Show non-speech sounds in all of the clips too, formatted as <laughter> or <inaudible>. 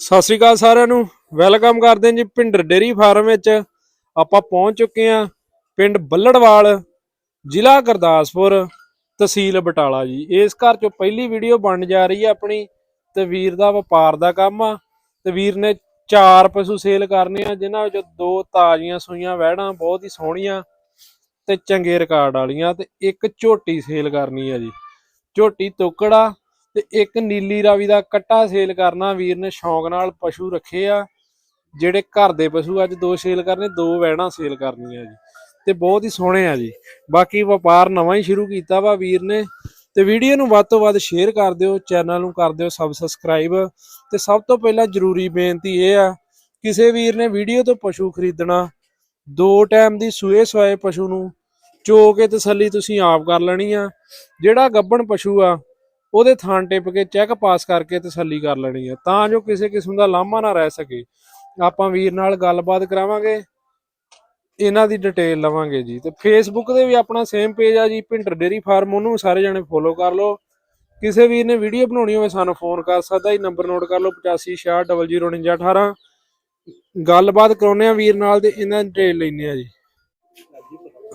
ਸਤਿ ਸ਼੍ਰੀ ਅਕਾਲ ਸਾਰਿਆਂ ਨੂੰ। ਵੈਲਕਮ ਕਰਦੇ ਹਾਂ ਜੀ ਪਿੰਡਰ ਡੇਰੀ ਫਾਰਮ ਵਿੱਚ। ਆਪਾਂ ਪਹੁੰਚ ਚੁੱਕੇ ਹਾਂ ਪਿੰਡ ਬੱਲੜਵਾਲ, ਜ਼ਿਲ੍ਹਾ ਗੁਰਦਾਸਪੁਰ, ਤਹਿਸੀਲ ਬਟਾਲਾ ਜੀ। ਇਸ ਘਰ ਚੋਂ ਪਹਿਲੀ ਵੀਡੀਓ ਬਣ ਜਾ ਰਹੀ ਹੈ ਆਪਣੀ। ਤੇ ਵੀਰ ਦਾ ਵਪਾਰ ਦਾ ਕੰਮ ਆ। ਤੇ ਵੀਰ ਨੇ ਚਾਰ ਪਸ਼ੂ ਸੇਲ ਕਰਨੇ ਆ, ਜਿਨ੍ਹਾਂ ਵਿੱਚੋਂ ਦੋ ਤਾਜ਼ੀਆਂ ਸੂਈਆਂ, ਵਹਿੜਾਂ ਬਹੁਤ ਹੀ ਸੋਹਣੀਆਂ ਤੇ ਚੰਗੇ ਰਿਕਾਰਡ ਵਾਲੀਆਂ ਤੇ ਇੱਕ ਝੋਟੀ ਸੇਲ ਕਰਨੀ ਆ ਜੀ। ਝੋਟੀ ਤੋਕੜਾ ਤੇ ਇੱਕ ਨੀਲੀ ਰਾਵੀ ਦਾ ਕੱਟਾ ਸੇਲ ਕਰਨਾ ਵੀਰ ਨੇ ਸ਼ੌਂਕ ਨਾਲ ਪਸ਼ੂ ਰੱਖੇ ਆ, ਜਿਹੜੇ ਘਰ ਦੇ ਪਸ਼ੂ ਅੱਜ ਦੋ ਸੇਲ ਕਰਨੇ, ਦੋ ਵੈਣਾ ਸੇਲ ਕਰਨੀਆਂ ਜੀ। ਤੇ ਬਹੁਤ ਹੀ ਸੋਹਣੇ ਆ ਜੀ। ਬਾਕੀ ਵਪਾਰ ਨਵਾਂ ਹੀ ਸ਼ੁਰੂ ਕੀਤਾ ਵਾ ਵੀਰ ਨੇ। ਤੇ ਵੀਡੀਓ ਨੂੰ ਵੱਧ ਤੋਂ ਵੱਧ ਸ਼ੇਅਰ ਕਰ ਦਿਓ ਚੈਨਲ ਨੂੰ ਕਰ ਦਿਓ ਸਬ ਸਬਸਕ੍ਰਾਈਬ ਤੇ ਸਭ ਤੋਂ ਪਹਿਲਾਂ ਜ਼ਰੂਰੀ ਬੇਨਤੀ ਇਹ ਆ, ਕਿਸੇ ਵੀਰ ਨੇ ਵੀਡੀਓ ਤੋਂ ਪਸ਼ੂ ਖਰੀਦਣਾ, ਦੋ ਟਾਈਮ ਦੀ ਸੂਏ ਸਵਾਏ ਪਸ਼ੂ ਨੂੰ, ਚੋ ਕੇ ਤਸੱਲੀ ਤੁਸੀਂ ਆਪ ਕਰ ਲੈਣੀ ਆ। ਜਿਹੜਾ ਗੱਬਣ ਪਸ਼ੂ ਆ ਉਹਦੇ ਥਾਂ ਟਿਪ ਕੇ ਚੈੱਕ ਪਾਸ ਕਰਕੇ ਤਸੱਲੀ ਕਰ ਲੈਣੀ ਹੈ ਤਾਂ ਜੋ ਕਿਸੇ ਕਿਸਮ ਦਾ ਲਾਮਾ ਨਾ ਰਹਿ ਸਕੇ। ਆਪਾਂ ਵੀਰ ਨਾਲ ਗੱਲਬਾਤ ਕਰਾਵਾਂਗੇ। ਇਹਨਾਂ ਦੀ ਡਿਟੇਲ ਲਵਾਂਗੇ ਜੀ। ਤੇ ਫੇਸਬੁੱਕ ਤੇ ਵੀ ਆਪਣਾ ਸੇਮ ਪੇਜ ਆ ਜੀ ਭਿੰਡਰ ਡੇਰੀ ਫਾਰਮ। ਉਹਨੂੰ ਸਾਰੇ ਜਣੇ ਫੋਲੋ ਕਰ ਲਓ। ਕਿਸੇ ਵੀਰ ਨੇ ਵੀਡੀਓ ਬਣਾਉਣੀ ਹੋਵੇ ਸਾਨੂੰ ਫੋਨ ਕਰ ਸਕਦਾ। ਜੀ ਨੰਬਰ ਨੋਟ ਕਰ ਲਓ 8560004918 ਗੱਲਬਾਤ ਕਰਾਉਨੇ ਆ ਵੀਰ ਨਾਲ ਤੇ ਇਹਨਾਂ ਦੀ ਡਿਟੇਲ ਲੈਣੇ ਆ ਜੀ।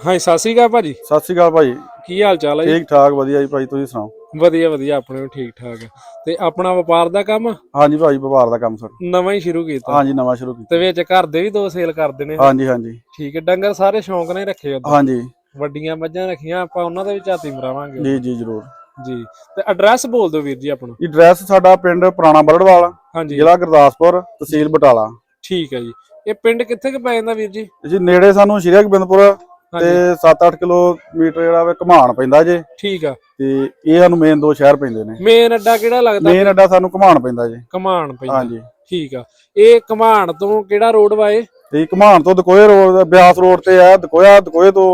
ਹਾਂ ਸਤਿ ਸ਼੍ਰੀ ਅਕਾਲ ਭਾਜੀ। ਸਤਿ ਸ਼੍ਰੀ ਅਕਾਲ ਭਾਈ ਕੀ ਹਾਲ ਚਾਲ ਹੈ ਠੀਕ ਠਾਕ ਵਧੀਆ ਜੀ। ਭਾਈ ਤੁਸੀਂ ਸੁਣਾਓ? ਵਧੀਆ ਵਧੀਆ ਆਪਣੇ ਵੀ ਠੀਕ ਠਾਕ ਆ। ਤੇ ਆਪਣਾ ਵਪਾਰ ਦਾ ਕੰਮ? ਹਾਂਜੀ ਭਾਈ ਵਪਾਰ ਦਾ ਕੰਮ ਸਰ। ਨਵਾਂ ਹੀ ਸ਼ੁਰੂ ਕੀਤਾ। ਹਾਂਜੀ ਨਵਾਂ ਸ਼ੁਰੂ ਕੀਤਾ। ਤੇ ਵਿੱਚ ਘਰ ਦੇ ਵੀ ਦੋ ਸੇਲ ਕਰਦੇ ਨੇ? ਹਾਂਜੀ ਹਾਂਜੀ। ਠੀਕ ਹੈ ਡੰਗਰ ਸਾਰੇ ਸ਼ੌਂਕ ਨੇ ਰੱਖੇ ਉਦੋਂ? ਹਾਂਜੀ। ਵੱਡੀਆਂ ਮੱਝਾਂ ਰੱਖੀਆਂ ਆਪਾਂ ਉਹਨਾਂ ਦੇ ਵੀ ਝਾਤੀ ਮਰਾਵਾਂਗੇ। ਜੀ ਜੀ ਜਰੂਰ। ਜੀ। ਤੇ ਐਡਰੈਸ ਬੋਲ ਦਿਓ ਵੀਰ ਜੀ ਆਪਣਾ। ਐਡਰੈਸ ਸਾਡਾ ਪਿੰਡ ਪੁਰਾਣਾ ਬਰੜਵਾਲ ਹਾਂਜੀ। ਜ਼ਿਲ੍ਹਾ ਗੁਰਦਾਸਪੁਰ ਤਹਿਸੀਲ ਬਟਾਲਾ। ਠੀਕ ਹੈ ਜੀ। ਇਹ ਪਿੰਡ ਕਿੱਥੇ ਕੁ ਪੈ ਜਾਂਦਾ ਵੀਰ ਜੀ? ਜੀ ਨੇੜੇ ਸਾਨੂੰ ਸ਼੍ਰੀ ਹਰਗੋਬਿੰਦਪੁਰ ਤੇ ਹਾਂਜੀ। 7-8 ਕਿਲੋਮੀਟਰ ਜਿਹੜਾ ਵੇ ਘਮਾਣ ਪੈਂਦਾ ਜੇ। ਠੀਕ ਆ। ਤੇ ਇਹ ਸਾਨੂੰ ਮੇਨ ਦੋ ਸ਼ਹਿਰ ਪੈਂਦੇ ਨੇ। ਮੇਨ ਅੱਡਾ ਕਿਹੜਾ ਲੱਗਦਾ? ਮੇਨ ਅੱਡਾ ਸਾਨੂੰ ਘਮਾਣ ਪੈਂਦਾ ਜੇ। ਕਮਾਨ ਪੈਂਦਾ। ਹਾਂਜੀ। ਠੀਕ ਆ। ਇਹ ਕਮਾਨ ਤੋਂ ਕਿਹੜਾ ਰੋਡ ਵਾਏ ਤੇ ਘਮਾਣ ਤੋਂ ਦਕੋਏ ਰੋਡ ਬਿਆਸ ਰੋਡ ਤੇ ਆ। ਦਕੋਇਆ ਦਕੋਏ ਤੋਂ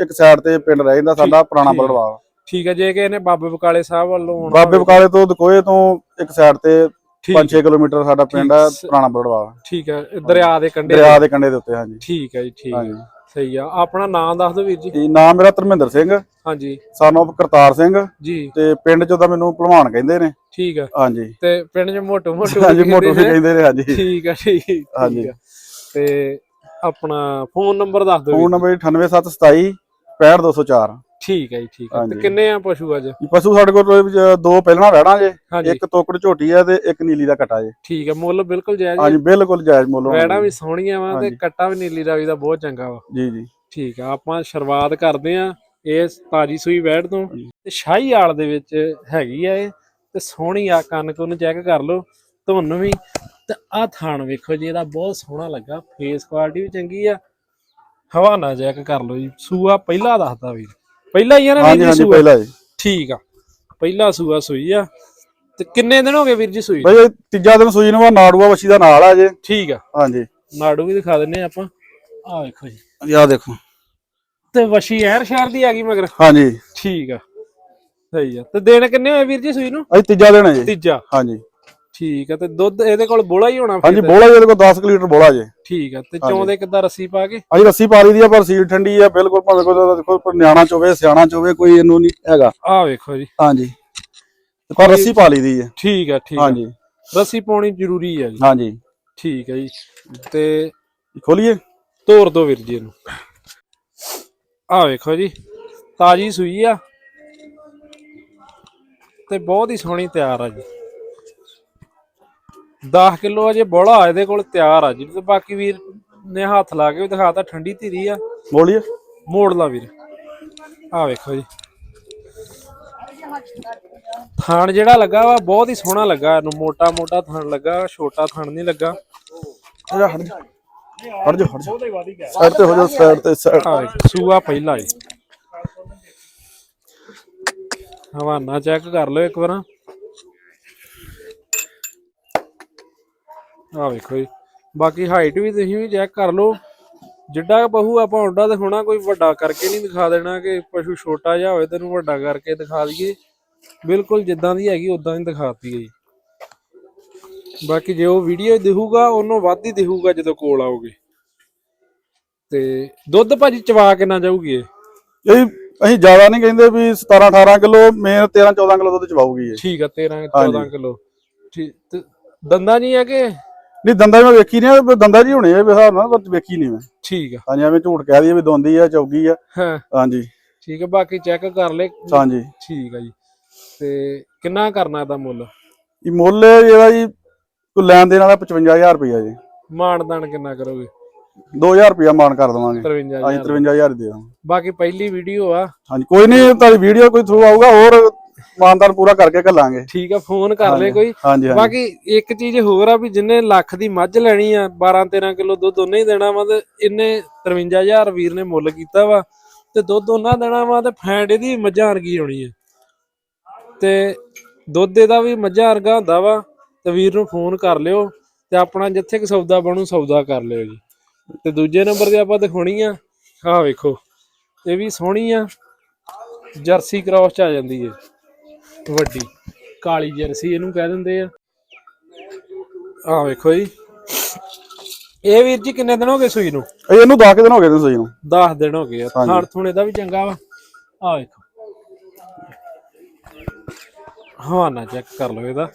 ਇੱਕ ਸਾਈਡ ਤੇ ਪਿੰਡ ਰਹਿ ਜਾਂਦਾ ਸਾਡਾ ਪੁਰਾਣਾ। ਬਰੜਵਾਲ ਠੀਕ ਆ ਜੇ ਕਿ ਇਹਨੇ ਬਾਬੇ ਬਕਾਲੇ ਸਾਹਿਬ ਵੱਲੋਂ ਆਉਣਾ ਬਾਬੇ। ਬਕਾਲੇ ਤੋਂ ਦਕੋਏ ਤੋਂ ਇੱਕ ਸਾਈਡ ਤੇ ਠੀਕ। 5-6 ਕਿਲੋਮੀਟਰ ਸਾਡਾ ਪਿੰਡ ਆ। ਪੁਰਾਣਾ ਬਰੜਵਾਲ ਠੀਕ ਆ ਇਹ ਦਰਿਆ ਦੇ ਕੰਢੇ ਦਰਿਆ ਦੇ ਕੰਢੇ ਦੇ ਉੱਤੇ ਹਾਂਜੀ। ਠੀਕ ਹੈ ਜੀ ਠੀਕ ਹੈ ਸਹੀ ਆ। ਆਪਣਾ ਨਾਮ ਦੱਸ ਦਿਓ ਵੀਰ ਜੀ। ਤੇ ਨਾਮ ਮੇਰਾ ਧਰਮਿੰਦਰ ਸਿੰਘ। ਹਾਂਜੀ। Son of Kartar Singh. ਜੀ। ਤੇ ਪਿੰਡ ਚੋਂ ਤਾਂ ਮੈਨੂੰ ਭਲਵਾਨ ਕਹਿੰਦੇ ਨੇ। ਠੀਕ ਆ। ਹਾਂਜੀ। ਤੇ ਪਿੰਡ 'ਚ ਮੋਟੋ ਮੋਟੋ ਹਾਂਜੀ ਮੋਟੋ ਵੀ ਕਹਿੰਦੇ ਨੇ। ਹਾਂਜੀ। ਠੀਕ ਆ ਠੀਕ ਹਾਂਜੀ। ਤੇ ਆਪਣਾ ਫੋਨ ਨੰਬਰ ਦੱਸ ਦਿਓ ਫੋਨ ਨੰਬਰ 98727 65204 ਠੀਕ ਹੈ ਜੀ ਠੀਕ ਆ ਤੇ ਹਾਂਜੀ। ਕਿੰਨੇ ਆ ਪਸ਼ੂ ਅੱਜ? ਇਹ ਪਸ਼ੂ ਸਾਡੇ ਕੋਲ ਦੋ ਪਹਿਲਾਂ ਵਹਿਣਾ ਜੇ ਹਾਂਜੀ। ਇੱਕ ਤੋਕੜ ਝੋਟੀ ਆ ਤੇ ਇੱਕ ਨੀਲੀ ਦਾ ਕਟਾ ਜੇ। ਠੀਕ ਆ ਮੁੱਲ ਬਿਲਕੁਲ ਜਾਇਜ਼ ਹਾਂਜੀ ਬਿਲਕੁਲ ਜਾਇਜ਼ ਮੁੱਲ ਹੋਣਾ ਵੈੜਾ। ਵੀ ਸੋਹਣੀਆਂ ਵਾ ਤੇ ਹਾਂਜੀ। ਕੱਟਾ ਵੀ ਨੀਲੀ ਰਾਵੀ ਦਾ ਬਹੁਤ ਚੰਗਾ ਵਾ। ਜੀ ਜੀ। ਠੀਕ ਆ ਆਪਾਂ ਸ਼ੁਰੂਆਤ ਕਰਦੇ ਆ ਇਸ ਤਾਜੀ ਸੂਈ ਵੈੜ ਤੋਂ। ਹਾਂਜੀ। ਤੇ ਸ਼ਾਹੀ ਆਲ ਦੇ ਵਿੱਚ ਹੈਗੀ ਆ ਇਹ ਤੇ ਸੋਹਣੀ ਆ ਕੰਨ ਕੁੰਨ ਚੈੱਕ ਕਰ ਲਓ। ਤੁਹਾਨੂੰ ਵੀ ਤੇ ਆ ਥਾਣ ਵੇਖੋ ਜੀ ਇਹਦਾ ਬਹੁਤ ਸੋਹਣਾ ਲੱਗਾ। ਫੇਸ ਕੁਆਲਿਟੀ ਵੀ ਚੰਗੀ ਆ। ਹਵਾਨਾ ਚੈੱਕ ਕਰ ਲਓ ਜੀ। ਸੂਆ ਪਹਿਲਾ ਦੱਸਦਾ ਵੀਰ। ਪਹਿਲਾ ਹੀ ਆ ਨਾ ਵੀਰ ਹਾਂਜੀ ਜੀ ਹਾਂਜੀ ਸੂਆ? ਪਹਿਲਾ ਜੀ ਠੀਕ ਆ। ਪਹਿਲਾ ਸੂਆ ਸੂਈ ਆ। ਤੇ ਕਿੰਨੇ ਦਿਨ ਹੋ ਗਏ ਵੀਰ ਜੀ ਸੂਈ ਨੂੰ? ਬਈ ਇਹ ਤੀਜਾ ਦਿਨ ਸੂਈ ਨੂੰ ਆ ਨਾੜੂਆ ਵੱਛੀ ਦਾ ਨਾਲ ਆ ਜੇ। ਠੀਕ ਆ। ਹਾਂਜੀ। ਨਾੜੂ ਵੀ ਦਿਖਾ ਦਿੰਨੇ ਆ ਆਪਾਂ। ਆ ਵੇਖੋ ਜੀ। ਆ ਦੇਖੋ। ਤੇ ਵਸ਼ੀ ਐਰ ਸ਼ਹਿਰ ਦੀ ਆ ਗਈ ਮਗਰ। ਹਾਂਜੀ। ਠੀਕ ਆ। ਸਹੀ ਆ। ਤੇ ਦਿਨ ਕਿੰਨੇ ਹੋਏ ਵੀਰ ਜੀ ਸੂਈ ਨੂੰ? ਅੱਜ ਤੀਜਾ ਦਿਨ ਹੈ ਜੀ। ਤੀਜਾ। ਹਾਂਜੀ। ਠੀਕ ਆ ਤੇ ਦੁੱਧ ਇਹਦੇ ਕੋਲ ਬੋਲਾ ਹੀ ਹੋਣਾ ਫਿਰ ਹਾਂਜੀ। ਬੋਲਾ ਜੀ ਇਹਦੇ ਕੋਲ 10 ਕੁ ਲੀਟਰ ਬੋਲਾ ਜੇ। ਠੀਕ ਆ ਤੇ ਹਾਂਜੀ। ਚੌਂਦੇ ਕਿੱਦਾਂ ਰੱਸੀ ਪਾ ਕੇ? ਅਜੀ ਰੱਸੀ ਪਾ ਲਈ ਦੀ ਆ ਪਰ ਸੀਲ ਠੰਡੀ ਆ ਬਿਲਕੁਲ ਭਾਵੇਂ ਕੋਈ ਦੇਖੋ ਕੋਈ ਨਿਆਣਾ ਚੋਵੇ ਸਿਆਣਾ ਚੋਵੇ ਕੋਈ ਇਹਨੂੰ ਨਹੀਂ ਹੈਗਾ। ਆ ਵੇਖੋ ਜੀ। ਹਾਂਜੀ। ਤੇ ਪਰ ਰੱਸੀ ਪਾ ਲਈ ਦੀ ਹੈ ਠੀਕ ਆ ਠੀਕ ਆ। ਹਾਂਜੀ। ਰੱਸੀ ਪਾਉਣੀ ਜ਼ਰੂਰੀ ਆ ਜੀ। ਹਾਂਜੀ। ਠੀਕ ਆ ਜੀ। ਤੇ ਖੋਲੀਏ? ਤੋਰ ਦੋ ਵੀਰ ਜੀ ਇਹਨੂੰ। ਆ ਵੇਖੋ ਜੀ ਤਾਜੀ ਸੂਈ ਆ। ਤੇ ਬਹੁਤ ਹੀ ਸੋਹਣੀ ਤਿਆਰ ਆ ਜੀ। 10 ਕਿਲੋ ਅਜੇ ਬੋਲਾ ਇਹਦੇ ਕੋਲ ਤਿਆਰ ਆ ਜੀ। ਤੇ ਬਾਕੀ ਵੀਰ ਨੇ ਹੱਥ ਲਾ ਕੇ ਵੀ ਦਿਖਾਤਾ ਠੰਡੀ ਧੀਰੀ ਆ। ਬੋਲੀਏ ਮੋੜ ਲਾ ਵੀਰ। ਆ ਵੇਖੋ ਜੀ। ਥਣ ਜਿਹੜਾ ਲੱਗਾ ਵਾ ਬਹੁਤ ਹੀ ਸੋਹਣਾ ਲੱਗਾ ਇਹਨੂੰ। ਮੋਟਾ ਮੋਟਾ ਥਣ ਲੱਗਾ ਛੋਟਾ ਥਣ ਨਹੀਂ ਲੱਗਾ। ਜਾ ਹਟ ਜਾ। ਹਟ ਜਾ ਹਟ ਜਾ। ਸਾਈਡ ਤੇ ਹੋ ਜਾ ਸਾਈਡ ਤੇ side- ਆ ਵੇਖ, ਸੂਆ ਪਹਿਲਾ ਹਵਾਨਾ ਚੈੱਕ ਕਰ ਲਓ ਇੱਕ ਵਾਰ। ਆ ਵੇਖੋ ਜੀ। ਬਾਕੀ ਹਾਈਟ ਵੀ ਤੁਸੀਂ ਵੀ ਚੈੱਕ ਕਰ ਲਓ। ਜਿੱਡਾ ਪਹੂ ਆਪਾਂ ਓਡਾ ਤੇ ਹੋਣਾ ਕੋਈ ਵੱਡਾ ਕਰਕੇ ਨਹੀਂ ਦਿਖਾ ਦੇਣਾ ਕਿ ਪਸ਼ੂ ਛੋਟਾ ਜਿਹਾ ਹੋਵੇ ਤੈਨੂੰ ਵੱਡਾ ਕਰਕੇ ਦਿਖਾ ਦਈਏ। ਬਿਲਕੁਲ ਜਿੱਦਾਂ ਦੀ ਹੈਗੀ ਉਦਾਂ ਹੀ ਦਿਖਾਤੀ ਹੈ ਜੀ। ਬਾਕੀ ਜੇ ਉਹ ਵੀਡੀਓ ਦਿਖੂਗਾ ਉਹਨੂੰ ਵੱਧ ਹੀ ਦਿਖੂਗਾ ਜਦੋਂ ਕੋਲ ਆਓਗੇ ਤੇ ਦੁੱਧ ਭਾਜੀ ਚਵਾ ਕਿੰਨਾ ਜਾਊਗੀ ਇਹ? ਇਹ ਅਸੀਂ ਜ਼ਿਆਦਾ ਨਹੀਂ ਕਹਿੰਦੇ ਵੀ 17 18 ਕਿਲੋ ਮੇਨ 13 14 ਕਿਲੋ ਦੁੱਧ ਚਵਾਉਗੀ ਇਹ। ਠੀਕ ਆ 13 ਹਾਂਜੀ। 14 ਕਿਲੋ। ਠੀਕ ਦੰਦਾਂ ਨਹੀਂ ਹੈ ਕਿ ਨਹੀਂ ਦੰਦਾਂ ਮੈਂ ਵੇਖੀ ਨਹੀਂ ਦੰਦਾਂ ਜੀ ਹੋਣੇ ਆ ਵੀ ਹਿਸਾਬ ਨਾਲ ਪਰ ਵੇਖੀ ਨਹੀਂ ਮੈਂ। ਠੀਕ ਆ। ਹਾਂਜੀ ਐਵੇਂ ਝੂਠ ਕਹਿ ਦਈਏ ਵੀ ਦੋਂਦੀ ਆ ਚੌਗੀ ਆ। ਹਾਂ। ਹਾਂਜੀ। ਠੀਕ ਹੈ ਬਾਕੀ ਚੈੱਕ ਕਰ ਲੈ। ਹਾਂਜੀ। ਠੀਕ ਆ ਜੀ। ਤੇ ਕਿੰਨਾ ਕਰਨਾ ਇਹਦਾ ਮੁੱਲ? ਇਹ ਮੁੱਲ ਜਿਹੜਾ ਜੀ ਕੋਈ ਲੈਣ ਦੇਣ ਵਾਲਾ 55000 ਰੁਪਇਆ ਜੀ। ਮਾਨਦਾਨ ਕਿੰਨਾ ਕਰੋਗੇ? 2000 ਰੁਪਇਆ ਮਾਨ ਕਰ ਦੇਵਾਂਗੇ। 53000 ਹਾਂਜੀ 53000 ਦੇ ਦਾਂਗੇ ਬਾਕੀ ਪਹਿਲੀ ਵੀਡੀਓ ਆ। ਹਾਂਜੀ ਕੋਈ ਨਹੀਂ ਤੁਹਾਡੀ ਵੀਡੀਓ ਕੋਈ ਥਰੂ ਆਊਗਾ ਹੋਰ ਮਾਨਦਾਨ ਪੂਰਾ ਕਰਕੇ ਘੱਲਾਂਗੇ। ਠੀਕ ਆ ਫੋਨ ਕਰ ਲੈ ਕੋਈ। ਬਾਕੀ ਇੱਕ ਚੀਜ਼ ਹੋਰ ਆ ਵੀ ਜਿੰਨੇ ਲੱਖ ਦੀ ਮੱਝ ਲੈਣੀ ਆ 12 13 ਕਿਲੋ ਦੁੱਧ ਉਹਨੇ ਹੀ ਦੇਣਾ ਵਾ ਤੇ ਇਹਨੇ 53000 ਵੀਰ ਨੇ ਮੁੱਲ ਕੀਤਾ ਵਾ ਤੇ ਦੁੱਧ ਉਹਨਾਂ ਦੇਣਾ ਵਾ ਤੇ ਫੈਂਡ ਇਹਦੀ ਮੱਝਾਂ ਵਰਗੀ ਹੋਣੀ ਆ। ਤੇ ਦੁੱਧ ਇਹਦਾ ਵੀ ਮੱਝਾਂ ਵਰਗਾ ਹੁੰਦਾ ਵਾ ਤੇ ਵੀਰ ਨੂੰ ਫੋਨ ਕਰ ਲਿਓ ਤੇ ਆਪਣਾ ਜਿੱਥੇ ਕਿ ਸੌਦਾ ਬਣੂ ਸੌਦਾ ਕਰ ਲਿਓ ਜੀ। ਤੇ ਦੂਜੇ ਨੰਬਰ ਤੇ ਆਪਾਂ ਦਿਖਾਉਣੀ ਆ ਆਹ ਵੇਖੋ ਇਹ ਵੀ ਸੋਹਣੀ ਆ ਜਰਸੀ ਕ੍ਰਾਸ ਚ ਆ ਜਾਂਦੀ ਹੈ ਵੱਡੀ। ਕਾਲੀ ਜਰਸੀ ਇਹਨੂੰ ਕਹਿ ਦਿੰਦੇ ਆ। ਆਹ ਵੇਖੋ ਜੀ। ਇਹ ਵੀਰ ਜੀ ਕਿੰਨੇ ਦਿਨ ਹੋ ਗਏ ਸੂਈ ਨੂੰ? ਇਹ ਇਹਨੂੰ 10 ਦਿਨ ਹੋ ਗਏ ਨੇ ਸਹੀ ਨੂੰ। 10 ਦਿਨ ਹੋ ਗਏ ਆ। ਹਾਂਜੀ। ਥਾਣ ਥੁਣ ਇਹਦਾ ਵੀ ਚੰਗਾ ਵਾ। ਆਹ ਵੇਖੋ। ਹਵਾਨਾ ਚੈੱਕ ਕਰ ਲਓ ਇਹਦਾ।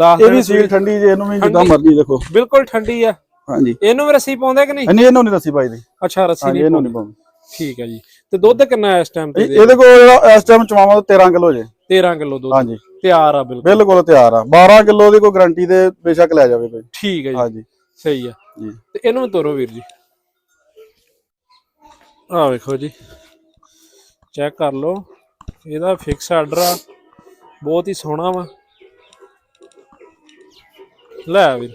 10 ਇਹ ਦਿਨ ਵੀ ਸੀਲ ਠੰਡੀ ਜੇ ਇਹਨੂੰ ਵੀ ਜਿੱਦਾਂ ਮਰਜ਼ੀ ਦੇਖੋ। ਬਿਲਕੁਲ ਠੰਡੀ ਆ। ਹਾਂਜੀ। ਇਹਨੂੰ ਵੀ ਰੱਸੀ ਪਾਉਂਦੇ ਕਿ ਨਹੀਂ? ਨਹੀਂ ਇਹਨੂੰ ਨਹੀਂ ਦੱਸੀ ਪਾਈ ਦੀ ਅੱਛਾ ਰੱਸੀ ਹਾਂਜੀ ਨਹੀਂ ਇਹਨੂੰ ਨਹੀਂ ਪਾਉਂਦੀ। ਠੀਕ ਹੈ ਜੀ। ਤੇ ਦੁੱਧ ਕਿੰਨਾ ਇਸ ਟਾਈਮ ਤੇ ਇਹ- ਇਹਦੇ ਕੋਲ ਜਿਹੜਾ ਇਸ ਟਾਈਮ ਚਵਾਵਾਂ ਤਾਂ 13 ਕਿਲੋ ਜੇ। 13 ਕਿਲੋ ਦੁੱਧ। ਹਾਂਜੀ। ਤਿਆਰ ਆ ਬਿਲਕੁਲ। ਬਿਲਕੁਲ ਤਿਆਰ ਆ। 12 ਕਿਲੋ ਦੀ ਕੋਈ ਗਾਰੰਟੀ ਤੇ ਬੇਸ਼ੱਕ ਲੈ ਜਾਵੇ ਕੋਈ। ਠੀਕ ਹੈ ਜੀ। ਹਾਂਜੀ। ਸਹੀ ਆ। ਜੀ। ਤੇ ਇਹਨੂੰ ਤੋਰੋ ਵੀਰ ਜੀ। ਆਹ ਵੇਖੋ ਜੀ। ਚੈੱਕ ਕਰ ਲਓ। ਇਹਦਾ ਫਿਕਸ ਆਰਡਰ ਆ। ਬਹੁਤ ਹੀ ਸੋਹਣਾ ਵਾ। ਲੈ ਵੀਰ।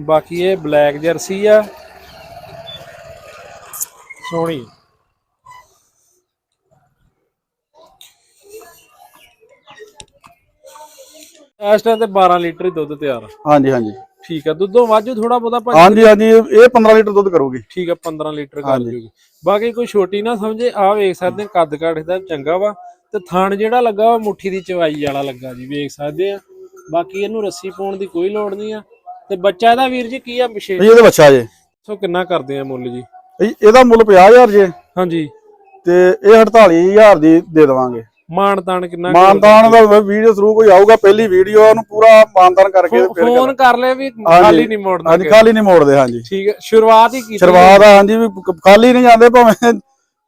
ਬਾਕੀ ਇਹ ਬਲੈਕ ਜਰਸੀ ਆ। ਸੋਹਣੀ ਇਸ ਟਾਈਮ ਤੇ 12 ਲੀਟਰ ਹੀ ਦੁੱਧ ਤਿਆਰ ਆ। ਹਾਂਜੀ ਹਾਂਜੀ। ਠੀਕ ਆ ਦੁੱਧੋਂ ਵਾਜੂ ਥੋੜਾ ਬਹੁਤਾ ਭਾਜੀ ਹਾਂਜੀ ਹਾਂਜੀ ਇਹ 15 ਲੀਟਰ ਦੁੱਧ ਕਰੂਗੀ। ਠੀਕ ਆ 15 ਲੀਟਰ ਕਰ। ਜੂਗੀ। ਬਾਕੀ ਕੋਈ ਛੋਟੀ ਨਾ ਸਮਝੇ ਆ ਵੇਖ ਸਕਦੇ ਆ, ਕੱਦ ਕਾਠ ਦਾ ਚੰਗਾ ਵਾ। ਤੇ ਥਣ ਜਿਹੜਾ ਲੱਗਾ ਵਾ ਮੁੱਠੀ ਦੀ ਚਵਾਈ ਵਾਲਾ ਲੱਗਾ ਜੀ ਵੇਖ ਸਕਦੇ ਆ। ਬਾਕੀ ਇਹਨੂੰ ਰੱਸੀ ਪਾਉਣ ਦੀ ਕੋਈ ਲੋੜ ਨਹੀਂ ਆ। ਤੇ ਬੱਚਾ ਇਹਦਾ ਵੀਰ ਜੀ ਕੀ ਆ ਵਿਸ਼ੇਸ਼? ਇਹ ਇਹਦੇ ਬੱਚਾ ਜੇ। ਸੋ ਕਿੰਨਾ ਕਰਦੇ ਆ ਮੁੱਲ ਜੀ? ਇਹ- ਇਹਦਾ ਮੁੱਲ 50000 ਜੇ। ਹਾਂਜੀ। ਤੇ ਇਹ 48000 ਦੀ ਦੇ ਦੇਵਾਂਗੇ। ਮਾਨ ਤਾਨ ਕਿੰਨਾ ਮਾਨਦਾਨ ਦਾ ਵੀਡੀਓ ਥਰੂ ਕੋਈ ਆਊਗਾ ਪਹਿਲੀ ਵੀਡੀਓ ਉਹਨੂੰ ਪੂਰਾ ਮਾਨਦਾਨ ਕਰਕੇ ਫਿਰ ਫੋਨ ਕਰ ਲੈ ਵੀ। ਖਾਲੀ ਨਹੀਂ ਮੋੜਨਾ ਹਾਂਜੀ ਖਾਲੀ ਨਹੀਂ ਮੋੜਦੇ ਹਾਂਜੀ। ਠੀਕ ਹੈ ਸ਼ੁਰੂਆਤ ਹੀ ਕੀਤੀ ਸ਼ੁਰੂਆਤ ਆ ਹਾਂਜੀ ਵੀ ਖਾਲੀ ਨਹੀਂ ਜਾਂਦੇ ਭਾਵੇਂ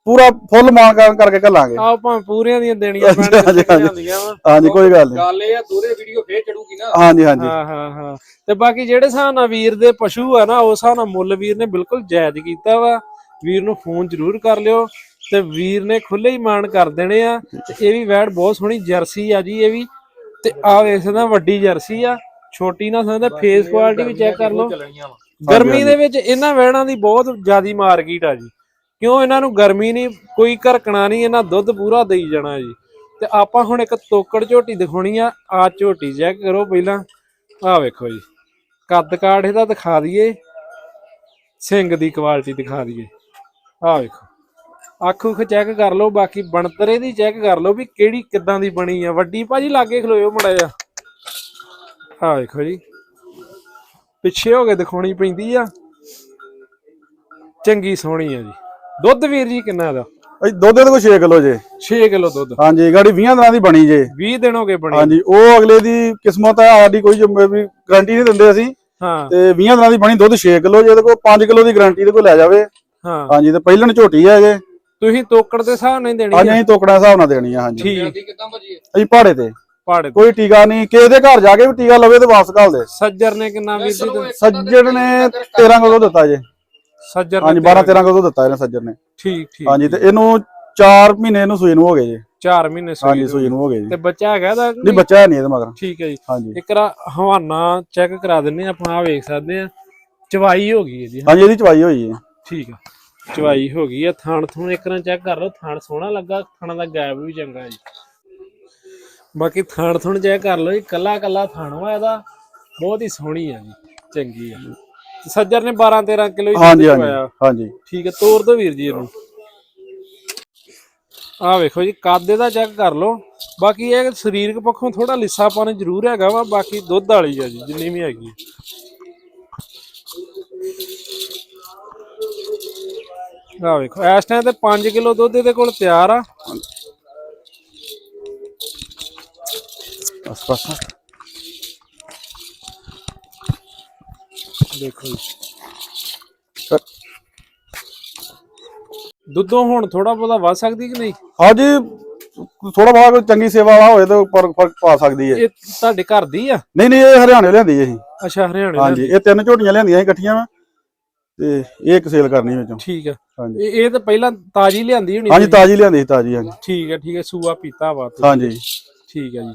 ਪੂਰਾ ਫੁੱਲ ਮਾਨ ਕਰ- ਕਰਕੇ ਘੱਲਾਂਗੇ। ਆਹ ਭਾਵੇਂ ਪੂਰੀਆਂ ਦੀਆਂ ਦੇਣੀਆਂ ਹਾਂਜੀ, ਪੈਣ ਹਾਂਜੀ, ਹਾਂਜੀ। ਜਾਂਦੀਆਂ ਵਾ। ਹਾਂਜੀ ਕੋਈ ਗੱਲ ਨਹੀਂ। ਗੱਲ ਇਹ ਆ ਦੂਰੇ ਵੀਡੀਓ ਫੇਰ ਚੜੂਗੀ ਨਾ। ਹਾਂਜੀ ਹਾਂਜੀ। ਹਾਂ ਹਾਂ ਹਾਂ। ਤੇ ਬਾਕੀ ਜਿਹੜੇ ਹਿਸਾਬ ਨਾਲ ਵੀਰ ਦੇ ਪਸ਼ੂ ਆ ਨਾ ਉਸ ਹਿਸਾਬ ਨਾਲ ਮੁੱਲ ਵੀਰ ਨੇ ਬਿਲਕੁਲ ਜਾਇਜ਼ ਕੀਤਾ ਵਾ। ਵੀਰ ਨੂੰ ਫੋਨ ਜ਼ਰੂਰ ਕਰ ਲਿਓ। ਤੇ ਵੀਰ ਨੇ ਖੁੱਲੇ ਹੀ ਮਾਨ ਕਰ ਦੇਣੇ ਆ। ਤੇ ਇਹ ਵੀ ਵੈੜ ਬਹੁਤ ਸੋਹਣੀ ਜਰਸੀ ਆ ਜੀ ਇਹ ਵੀ। ਤੇ ਆ ਵੇਖ ਸਕਦਾ ਵੱਡੀ ਜਰਸੀ ਆ। ਛੋਟੀ ਨਾ ਸਕਦਾ ਫੇਸ ਕੁਆਲਿਟੀ ਵੀ ਚੈੱਕ ਕਰ ਲਓ। ਗਰਮੀ ਦੇ ਵਿੱਚ ਇਹਨਾਂ ਵੈੜਾਂ ਦੀ ਬਹੁਤ ਜ਼ਿਆਦੀ ਮਾਰਕੀਟ ਆ ਜੀ। ਕਿਉਂ ਇਹਨਾਂ ਨੂੰ ਗਰਮੀ ਨਹੀਂ, ਕੋਈ ਘਰਕਣਾ ਨਹੀਂ, ਇਹਨਾਂ ਦੁੱਧ ਪੂਰਾ ਦੇਈ ਜਾਣਾ ਜੀ। ਤੇ ਆਪਾਂ ਹੁਣ ਇੱਕ ਤੋਕੜ ਝੋਟੀ ਦਿਖਾਉਣੀ ਆ ਆ ਝੋਟੀ ਚੈੱਕ ਕਰੋ ਪਹਿਲਾਂ। ਆ ਵੇਖੋ ਜੀ। ਕੱਦ ਕਾਠ ਇਹਦਾ ਦਿਖਾ ਦਈਏ। ਸਿੰਗ ਦੀ ਕੁਆਲਿਟੀ ਦਿਖਾ ਦਈਏ। ਆ ਵੇਖੋ। ਅੱਖ ਉੱਖ ਚੈੱਕ ਕਰ ਲਓ ਬਾਕੀ ਬਣਤਰੇ ਦੀ ਚੈੱਕ ਕਰ ਲਓ ਵੀ ਕਿਹੜੀ ਕਿੱਦਾਂ ਦੀ ਬਣੀ ਆ। ਵੱਡੀ ਭਾਜੀ ਲਾਗੇ ਖਲੋਇਓ ਮੜਾ ਜਾ ਆ ਵੇਖੋ ਜੀ। ਪਿੱਛੇ ਹੋ ਕੇ ਦਿਖਾਉਣੀ ਪੈਂਦੀ ਆ। ਚੰਗੀ ਸੋਹਣੀ ਆ ਜੀ। ਦੁੱਧ ਵੀਰ ਜੀ ਕਿੰਨਾ ਦਾ? ਇਹ ਦੁੱਧ ਦੇ ਕੋਈ 6 ਕਿਲੋ ਜੇ। 6 ਕਿਲੋ ਦੁੱਧ। ਹਾਂਜੀ ਗਾੜੀ 20 ਦਿਨਾਂ ਦੀ ਬਣੀ ਜੇ। 20 ਦਿਨ ਹੋ ਗਏ ਬਣੀ। ਹਾਂਜੀ ਉਹ ਅਗਲੇ ਦੀ ਕਿਸਮਤ ਹੈ ਸਾਡੀ ਕੋਈ ਜਿੰਮੇ ਵੀ ਗਾਰੰਟੀ ਨਹੀਂ ਦਿੰਦੇ ਅਸੀਂ। ਹਾਂ। ਤੇ 20 ਦਿਨਾਂ ਦੀ ਬਣੀ ਦੁੱਧ 6 ਕਿਲੋ ਜੇ ਇਹਦੇ ਕੋਲ 5 ਕਿਲੋ ਦੀ ਗਾਰੰਟੀ ਦੇ ਕੋਲ ਲੈ ਜਾਵੇ। ਹਾਂ। ਹਾਂਜੀ ਤੇ ਪਹਿਲਣ ਝੋਟੀ ਹੈ ਜੇ ਤੁਸੀਂ ਤੋਕੜ ਦੇ ਹਿਸਾਬ ਨਾਲ ਹੀ ਦੇਣੀ ਹਾਂਜੀ ਆ। ਅਸੀਂ ਤੋਕੜਾ ਹਿਸਾਬ ਨਾਲ ਦੇਣੀ ਆ ਹਾਂਜੀ। ਠੀਕ। ਕਿਦਾਂ ਭਾਜੀ ਅਸੀਂ ਪਹਾੜੇ ਤੇ। ਪਾੜੇ ਤੇ। ਕੋਈ ਟੀਕਾ ਨਹੀਂ ਕਿਸੇ ਦੇ ਘਰ ਜਾ ਕੇ ਵੀ ਟੀਕਾ ਲਵੇ ਤੇ ਵਾਪਸ ਘੱਲ ਦੇ ਸੱਜਰ ਨੇ ਕਿੰਨਾ ਵੀਰ ਜੀ? ਸੱਜਣ ਨੇ 13 ਕਿਲੋ ਦਿੱਤਾ ਜੇ। ਸੱਜਰ ਨੇ ਹਾਂਜੀ 12 13 ਕਿਲੋ ਦਿੱਤਾ ਇਹਨੇ ਸੱਜਣ ਨੇ। ਠੀਕ ਠੀਕ ਹਾਂਜੀ ਤੇ ਇਹਨੂੰ 4 ਮਹੀਨੇ ਇਹਨੂੰ ਸੂਈ ਨੂੰ ਹੋ ਗਏ ਜੇ। 4 ਮਹੀਨੇ ਸੂਈ ਹਾਂਜੀ ਨੂੰ। ਸੂਈ ਨੂੰ ਹੋ ਗਏ ਜੀ। ਤੇ ਬੱਚਾ ਹੈਗਾ ਦਾ ਨਹੀਂ ਬੱਚਾ ਹੈ ਨਹੀਂ ਇਹਦੇ ਮਗਰ। ਠੀਕ ਹੈ ਜੀ। ਹਾਂਜੀ। ਇੱਕ ਰਾ ਹਵਾਨਾ ਚੈੱਕ ਕਰਾ ਦਿੰਨੇ ਆਪਾਂ ਆ ਵੇਖ ਸਕਦੇ ਆ ਚਵਾਈ ਹੋ ਗਈ ਹੈ ਜੀ। ਹਾਂਜੀ ਇਹਦੀ ਚਵਾਈ ਹੋਈ ਹੈ। ਠੀਕ ਆ। ਚਵਾਈ ਹੋ ਗਈ ਆ ਥਾਣ ਥੂਣ ਇੱਕ ਰਾਂ ਚੈੱਕ ਕਰ ਲਓ ਥਾਣ ਸੋਹਣਾ ਲੱਗਾ ਥਾਣਾ ਦਾ ਗੈਪ ਵੀ ਚੰਗਾ ਜੀ। ਬਾਕੀ ਥਾਣ ਥੂਣ ਚੈੱਕ ਕਰ ਲਓ ਜੀ ਕੱਲਾ ਕੱਲਾ ਥਾਣ ਵਾ ਇਹਦਾ ਬਹੁਤ ਹੀ ਸੋਹਣੀ ਆ ਜੀ ਚੰਗੀ ਆ। ਸੱਜਰ ਨੇ 12 13 ਕਿਲੋ ਹੀ ਹਾਂਜੀ ਹਾਂਜੀ। ਹਾਂਜੀ। ਠੀਕ ਹੈ ਤੋਰ ਦੋ ਵੀਰ ਜੀ ਇਹਨੂੰ। ਆ ਵੇਖੋ ਜੀ ਕੱਦ ਦਾ ਚੈੱਕ ਕਰ ਲਓ। ਬਾਕੀ ਇਹ ਸਰੀਰਕ ਪੱਖੋਂ ਥੋੜਾ ਲਿੱਸਾਪਨ ਜ਼ਰੂਰ ਹੈਗਾ ਵਾ ਬਾਕੀ ਦੁੱਧ ਵਾਲੀ ਆ ਜੀ ਜਿੰਨੀ ਵੀ ਹੈਗੀ ਆ। ਵੇਖੋ ਇਸ ਟਾਈਮ ਤੇ 5 ਕਿਲੋ ਦੁੱਧ ਇਹਦੇ ਕੋਲ ਤਿਆਰ ਆ। ਬਸ ਬਸ ਦੇਖੋ ਜੀ। ਦੁੱਧੋਂ ਹੁਣ ਥੋੜਾ ਬਹੁਤਾ ਵੱਧ ਸਕਦੀ ਕਿ ਨਹੀਂ? ਹਾਂਜੀ ਥੋੜਾ ਬਹੁਤ ਕੋਈ ਚੰਗੀ ਸੇਵਾ ਵਾਲਾ ਹੋਏ ਤਾਂ ਫ਼ਰਕ ਫ਼ਰਕ ਪਾ ਸਕਦੀ ਹੈ। ਇਹ ਤੁਹਾਡੇ ਘਰ ਦੀ ਆ? ਨਹੀਂ ਨਹੀਂ ਇਹ ਹਰਿਆਣੇ ਲਿਆਂਦੀ ਹੈ ਜੀ ਅੱਛਾ ਹਰਿਆਣੇ ਹਾਂਜੀ। ਇਹ ਤਿੰਨ ਝੋਟੀਆਂ ਲਿਆਂਦੀਆਂ ਸੀ ਇਕੱਠੀਆਂ ਤੇ ਇਹ ਇੱਕ ਸੇਲ ਕਰਨੀ ਵਿੱਚੋਂ। ਠੀਕ ਆ। ਹਾਂਜੀ। ਇਹ ਇਹ ਤਾਂ ਪਹਿਲਾਂ ਤਾਜੀ ਲਿਆਂਦੀ ਹੋਣੀ ਹਾਂਜੀ? ਤਾਜੀ ਲਿਆਂਦੀ ਸੀ ਤਾਜੀ ਹਾਂਜੀ। ਠੀਕ ਹੈ ਠੀਕ ਹੈ ਸੂਆ ਪੀਤਾ ਵਾ ਤੁਸੀਂ। ਹਾਂਜੀ। ਠੀਕ ਹੈ ਜੀ।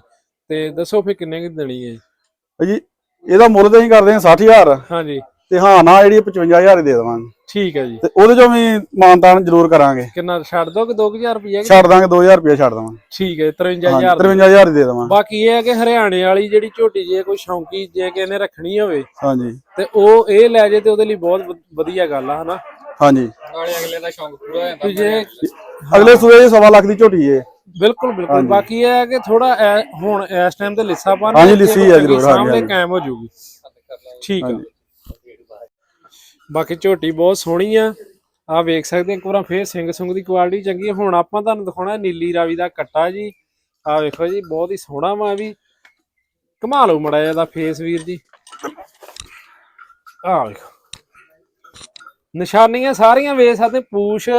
ਤੇ ਦੱਸੋ ਫੇ ਕਿੰਨੇ ਕੀ ਦੇਣੀ ਹੈ ਜੀ? ਇਹਦਾ ਮੁੱਲ ਤਾਂ ਅਸੀਂ ਕਰਦੇ ਹਾਂ 60000 ਹਾਂਜੀ। ਤੇ ਹਾਂ ਨਾ ਜਿਹੜੀ 55000 ਦੇ ਦੇਵਾਂਗੇ। ਠੀਕ ਹੈ ਜੀ। ਤੇ ਉਹਦੇ ਚੋਂ ਵੀ ਮਾਨਤਾਨ ਜ਼ਰੂਰ ਕਰਾਂਗੇ। ਕਿੰਨਾ ਛੱਡ ਦੋਗੇ? 2000 ਰੁਪਏ ਛੱਡ ਦਾਂਗੇ 2000 ਰੁਪਏ ਛੱਡ ਦੇਵਾਂਗੇ। ਠੀਕ ਹੈ ਹਾਂਜੀ 53000 53000 ਦੇ ਦੇਵਾਂਗੇ। ਬਾਕੀ ਇਹ ਹੈ ਕਿ ਹਰਿਆਣੇ ਵਾਲੀ ਜਿਹੜੀ ਝੋਟੀ ਜੇ ਕੋਈ ਸ਼ੌਂਕੀ ਜੇ ਕਿ ਇਹਨੇ ਰੱਖਣੀ ਹੋਵੇ ਹਾਂਜੀ। ਤੇ ਉਹ ਇਹ ਲੈ ਜੇ ਤੇ ਉਹਦੇ ਲਈ ਬਹੁਤ ਵਧੀਆ ਗੱਲ ਆ ਹਨਾ? ਹਾਂਜੀ। ਨਾਲੇ ਅਗਲੇ ਦਾ ਸ਼ੌਂਕ ਪੂਰਾ ਹੋ ਜਾਂਦਾ। ਤੇ ਜੇ ਅਗਲੇ ਸੂਏ ਦੀ ਸਵਾ ਲੱਖ ਦੀ ਝੋਟੀ ਏ ਬਿਲਕੁਲ ਬਿਲਕੁਲ। ਬਾਕੀ ਇਹ ਹੈ ਕਿ ਥੋੜਾ ਹੁਣ ਇਸ ਟਾਈਮ ਤੇ ਲਿੱਸਾ ਬਣ ਹਾਂਜੀ, ਲਿੱਸੀ ਹੈ ਜ਼ਰੂਰ, ਹਾਂਜੀ, ਸਾਹਮਣੇ। ਕਾਇਮ ਹੋ ਜਾਊਗੀ ਠੀਕ ਆ। ਬਾਕੀ ਝੋਟੀ ਬਹੁਤ ਸੋਹਣੀ ਆ। ਆ ਵੇਖ ਸਕਦੇ ਇੱਕ ਵਾਰ ਫੇਰ ਸਿੰਘ ਸੁੰਗ ਦੀ ਕੁਆਲਿਟੀ ਚੰਗੀ ਆ। ਹੁਣ ਆਪਾਂ ਤੁਹਾਨੂੰ ਦਿਖਾਉਣਾ ਨੀਲੀ ਰਾਵੀ ਦਾ ਕੱਟਾ ਜੀ। ਆ ਵੇਖੋ ਜੀ, ਬਹੁਤ ਹੀ ਸੋਹਣਾ ਵਾ ਵੀ। ਕਮਾ ਲਓ ਮੜਾ ਇਹਦਾ ਫੇਸ ਵੀਰ ਜੀ। ਆ ਵੇਖੋ। ਨਿਸ਼ਾਨੀਆਂ ਸਾਰੀਆਂ ਵੇਖ ਸਕਦੇ ਪੂਛ,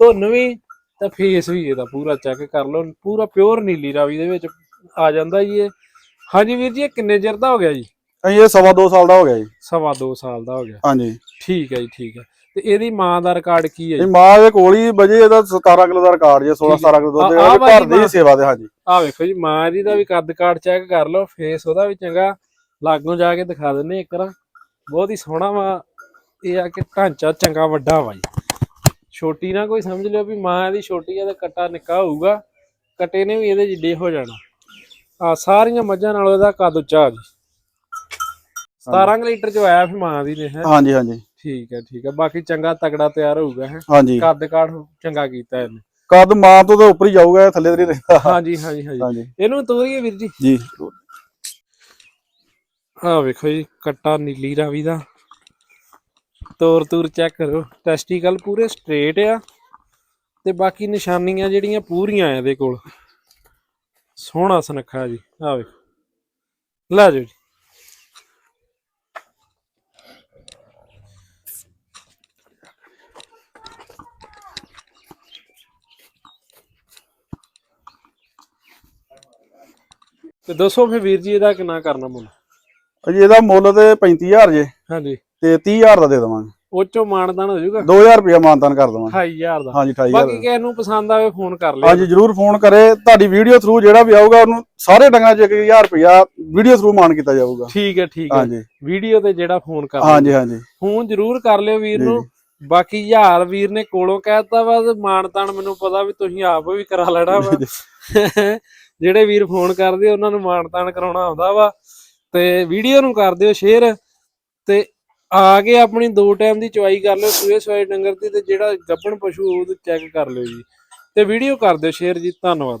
ਧੁੰਨ ਵੀ ਤਾਂ ਫੇਸ ਵੀ ਇਹਦਾ ਪੂਰਾ ਚੈੱਕ ਕਰ ਲਓ। ਪੂਰਾ ਪਿਓਰ ਨੀਲੀ ਰਾਵੀ ਦੇ ਵਿੱਚ ਆ ਜਾਂਦਾ ਜੀ ਇਹ। ਹਾਂਜੀ ਵੀਰ ਜੀ, ਇਹ ਕਿੰਨੇ ਚਿਰ ਦਾ ਹੋ ਗਿਆ ਜੀ? ਅਸੀਂ ਇਹ ਸਵਾ ਦੋ ਸਾਲ ਦਾ ਹੋ ਗਿਆ ਜੀ। ਸਵਾ ਦੋ ਸਾਲ ਦਾ ਹੋ ਗਿਆ। ਹਾਂਜੀ। ਠੀਕ ਹੈ ਜੀ ਠੀਕ ਹੈ। ਤੇ ਇਹਦੀ ਮਾਂ ਦਾ ਰਿਕਾਰਡ ਕੀ ਹੈ ਇਹ ਜੀ ਮਾਂ ਦੇ ਕੋਲ ਹੀ ਵਜੇ ਇਹਦਾ 17 ਕਿਲੋ ਦਾ ਰਿਕਾਰਡ ਜੇ 16 17 ਕਿਲੋ ਦੁੱਧ ਦੇ ਘਰ ਦੀ। ਸੇਵਾ ਦੇ ਹਾਂਜੀ। ਆ ਵੇਖੋ ਜੀ ਮਾਂ ਦੀ ਦਾ ਵੀ ਕੱਦ ਕਾਠ ਚੈੱਕ ਕਰ ਲਓ ਫੇਸ ਉਹਦਾ ਵੀ ਚੰਗਾ। ਲਾਗੋਂ ਜਾ ਕੇ ਦਿਖਾ ਦਿੰਨੇ ਇੱਕ ਵਾਰ। ਬਹੁਤ ਹੀ ਸੋਹਣਾ ਵਾ। ਇਹ ਆ ਕਿ ਢਾਂਚਾ ਚੰਗਾ ਵੱਡਾ ਵਾ ਜੀ। ਛੋਟੀ ਨਾ ਕੋਈ ਸਮਝ ਲਿਓ ਵੀ ਮਾਂ ਦੀ ਛੋਟੀ ਆ ਤੇ ਕੱਟਾ ਨਿੱਕਾ ਹੋਊਗਾ। ਕੱਟੇ ਨੇ ਵੀ ਇਹਦੇ ਜਿੱਡੇ ਹੋ ਜਾਣਾ। ਆ ਸਾਰੀਆਂ ਮੱਝਾਂ ਨਾਲੋਂ ਇਹਦਾ ਕੱਦ ਉੱਚਾ ਜੀ। 17 ਕੁ ਲੀਟਰ ਚ ਆਇਆ ਫਿਰ ਮਾਂ ਦੀ ਨੇ ਹੈ? ਹਾਂਜੀ ਹਾਂਜੀ। ਠੀਕ ਹੈ ਠੀਕ ਹੈ। ਬਾਕੀ ਚੰਗਾ ਤਗੜਾ ਤਿਆਰ ਹੋਊਗਾ ਹੈ? ਹਾਂਜੀ। ਕੱਦ ਕਾਠ ਚੰਗਾ ਕੀਤਾ ਇਹਨੇ। ਕਦ ਮਾਂ ਤੋਂ ਤਾਂ ਉੱਪਰ ਹੀ ਜਾਊਗਾ ਥੱਲੇ ਤੇ ਨਹੀਂ ਰਹਿੰਦਾ। ਹਾਂਜੀ ਹਾਂਜੀ ਹਾਂਜੀ। ਹਾਂਜੀ। ਇਹਨੂੰ ਤੋਰੀਏ ਵੀਰ ਜੀ? ਜੀ। ਆ ਵੇਖੋ ਜੀ ਕੱਟਾ ਨੀਲੀ ਰਾਵੀ ਦਾ। ਤੋਰ ਤੂਰ ਚੈੱਕ ਕਰੋ। ਟੈਸਟੀਕਲ ਪੂਰੇ ਸਟ੍ਰੇਟ ਆ। ਤੇ ਬਾਕੀ ਨਿਸ਼ਾਨੀਆਂ ਜਿਹੜੀਆਂ ਪੂਰੀਆਂ ਆ ਇਹਦੇ ਕੋਲ। ਸੋਹਣਾ ਸੁਨੱਖਾ ਜੀ। ਆ ਵੇਖੋ। ਲੈ ਜਾਓ ਜੀ। ਤੇ ਦੱਸੋ ਫਿਰ ਵੀਰ ਜੀ ਇਹਦਾ ਕਿੰਨਾ ਕਰਨਾ ਮੁੱਲ? ਅਜੀ ਇਹਦਾ ਮੁੱਲ ਤੇ 35000 ਜੇ। ਹਾਂਜੀ। ਤੇ 30000 ਦਾ ਦੇ ਦੇਵਾਂਗੇ। ਉਹ ਚੋਂ ਮਾਨਦਾਨ ਹੋ ਜਾਊਗਾ? 2000 ਰੁਪਏ ਮਾਨਤਾਨ ਕਰ ਦੇਵਾਂਗੇ। 28000 ਦਾ। ਹਾਂਜੀ 28000 ਬਾਕੀ ਕਿਸੇ ਨੂੰ ਪਸੰਦ ਆਵੇ ਫੋਨ ਕਰ ਲਿਓ। ਹਾਂਜੀ ਜਰੂਰ ਫੋਨ ਕਰੇ। ਤੁਹਾਡੀ ਵੀਡੀਓ ਥਰੂ ਜਿਹੜਾ ਵੀ ਆਊਗਾ ਉਹਨੂੰ ਸਾਰੇ ਡੰਗਾਂ 'ਚ 1000 ਰੁਪਇਆ ਵੀਡੀਓ ਥਰੂ ਮਾਨ ਕੀਤਾ ਜਾਊਗਾ। ਠੀਕ ਹੈ ਠੀਕ ਹੈ। ਹਾਂਜੀ। ਵੀਡੀਓ ਤੇ ਜਿਹੜਾ ਫੋਨ ਕਰ ਹਾਂਜੀ ਹਾਂਜੀ। ਫੋਨ ਜ਼ਰੂਰ ਕਰ ਲਿਓ ਵੀਰ ਨੂੰ। ਬਾਕੀ ਯਾਰ ਵੀਰ ਨੇ ਕੋਲੋਂ ਕਹਿਤਾ ਵਾ ਮਾਨਤਾਨ ਮੈਨੂੰ ਪਤਾ ਵੀ ਤੁਸੀਂ ਆਪ ਵੀ ਕਰਾ ਲੈਣਾ ਵਾ। <laughs> ਜਿਹੜੇ ਵੀਰ ਫੋਨ ਕਰਦੇ, ਉਹਨਾਂ ਨੂੰ ਮਾਨਤਾਨ ਕਰਾਉਣਾ ਆਉਂਦਾ ਵਾ। ਤੇ ਵੀਡੀਓ ਨੂੰ ਕਰ ਦਿਓ ਸ਼ੇਅਰ ਤੇ ਆ ਕੇ ਆਪਣੀ ਦੋ ਟਾਈਮ ਦੀ ਚੁਆਈ ਕਰ ਲਿਓ, ਸੂਏ ਸਵਾਏ ਡੰਗਰ ਦੀ ਤੇ ਜਿਹੜਾ ਗੱਭਣ ਪਸ਼ੂ ਉਹ ਚੈੱਕ ਕਰ ਲਿਓ ਜੀ। ਤੇ ਵੀਡੀਓ ਕਰ ਦਿਓ ਸ਼ੇਅਰ ਜੀ, ਧੰਨਵਾਦ।